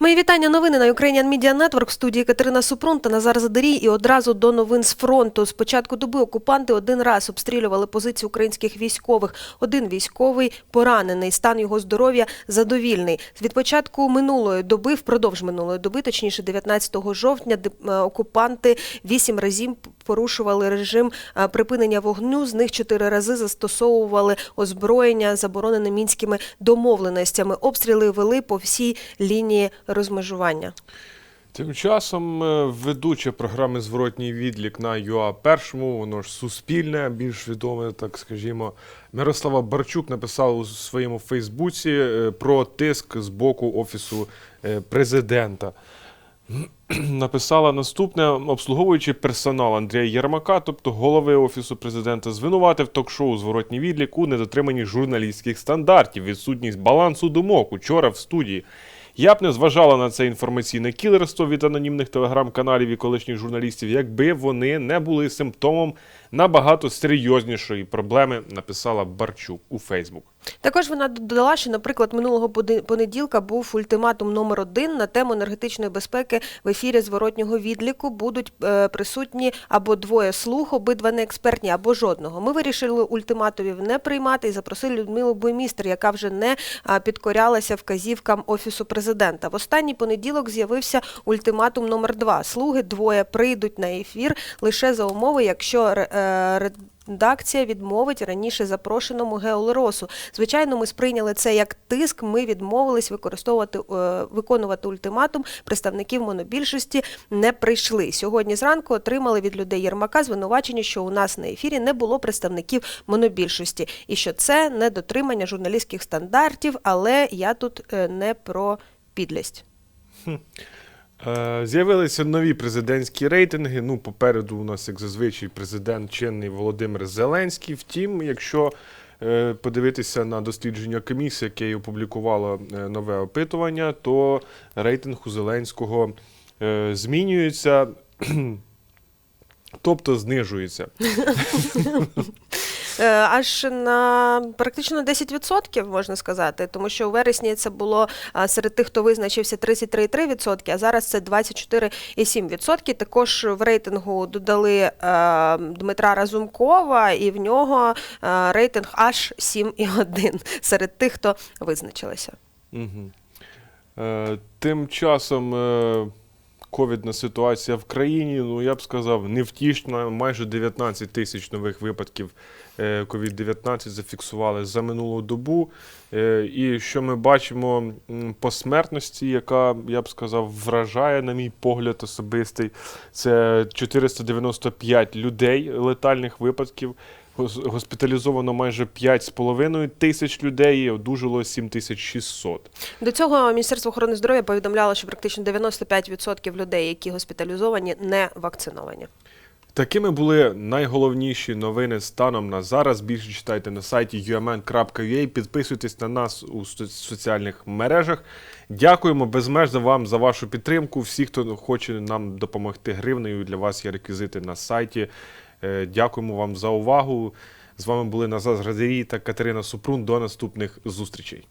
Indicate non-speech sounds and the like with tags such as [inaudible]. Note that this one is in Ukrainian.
Мої вітання. Новини на Ukrainian Media Network в студії Катерина Супрун та Назар Задарій. І одразу до новин з фронту. З початку доби окупанти один раз обстрілювали позиції українських військових. Один військовий поранений. Стан його здоров'я задовільний. Від початку минулої доби, впродовж минулої доби, точніше 19 жовтня, е, окупанти вісім разів порушували режим е, припинення вогню. З них чотири рази застосовували озброєння, заборонене мінськими домовленостями. Обстріли вели по всій лінії розмежування. Тим часом е, ведуча програми Зворотній відлік на ЮА першому, воно ж суспільне, більш відоме, так скажімо. Мирослава Барчук написала у своєму Фейсбуці е, про тиск з боку Офісу президента. [clears throat] Написала наступне, обслуговуючи персонал Андрія Єрмака, тобто голови Офісу президента, звинуватив ток-шоу Зворотній відлік у недотриманні журналістських стандартів, відсутність балансу думок учора в студії. Я б не зважала на це інформаційне кілерство від анонімних телеграм-каналів і колишніх журналістів, якби вони не були симптомом набагато серйознішої проблеми, написала Барчук у Фейсбук. Також вона додала, що, наприклад, минулого понеділка був ультиматум номер один на тему енергетичної безпеки в ефірі зворотнього відліку. Будуть е, присутні або двоє слуг, обидва не експертні, або жодного. Ми вирішили ультиматумів не приймати і запросили Людмилу Буймістер, яка вже не підкорялася вказівкам офісу президента. В останній понеділок з'явився ультиматум номер два. Слуги двоє прийдуть на ефір лише за умови, якщо е, відмовить раніше запрошеному Геолеросу. Звичайно, ми сприйняли це як тиск. Ми відмовились використовувати е, виконувати ультиматум. Представників монобільшості не прийшли. Сьогодні зранку отримали від людей Єрмака звинувачення, що у нас на ефірі не було представників монобільшості, і що це недотримання журналістських стандартів. Але я тут е, не про підлість. Е, З'явилися нові президентські рейтинги. Ну, попереду у нас, як зазвичай, президент чинний Володимир Зеленський. Втім, якщо е, подивитися на дослідження комісії, яке опублікувало е, нове опитування, то рейтинг у Зеленського змінюється. [clears throat] Тобто знижується. [laughs] Е, аж на практично 10% можна сказати, тому що у вересні це було серед тих, хто визначився 33,3%, а зараз це 24,7%. Також в рейтингу додали е, Дмитра Разумкова, і в нього е, рейтинг аж 7,1 серед тих, хто визначилися. Угу. Тим часом ковідна ситуація в країні, ну я б сказав, невтішна. Майже 19 тисяч нових випадків е, COVID-19 зафіксували за минулу добу. Е, і що ми бачимо по смертності, яка, я б сказав, вражає, на мій погляд, особистий, це 495 людей летальних випадків. Гос- Госпіталізовано майже 5,5 тисяч людей, і одужало 7600. До цього Міністерство охорони здоров'я повідомляло, що практично 95% людей, які госпіталізовані, не вакциновані. Такими були найголовніші новини станом на зараз. Більше читайте на сайті umn.ua, підписуйтесь на нас у соціальних мережах. Дякуємо безмежно вам за вашу підтримку. Всі, хто хоче нам допомогти гривнею, для вас є реквізити на сайті. Е, Дякуємо вам за увагу. З вами були Назар Градирій та Катерина Супрун. До наступних зустрічей.